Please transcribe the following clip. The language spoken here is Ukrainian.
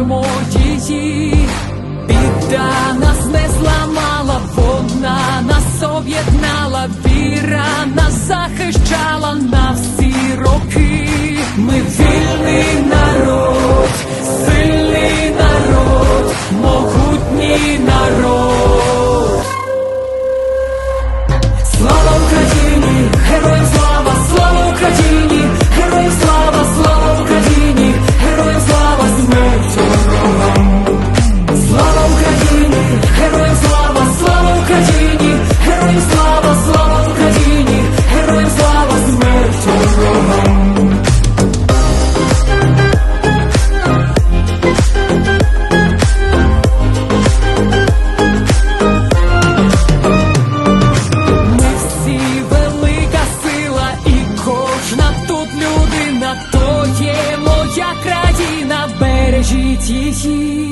Любимо її, біда нас не зламала, вона нас об'єднала, віра нас захищала на всі роки. Ми вільний народ, сильний народ, могутній народ. 一起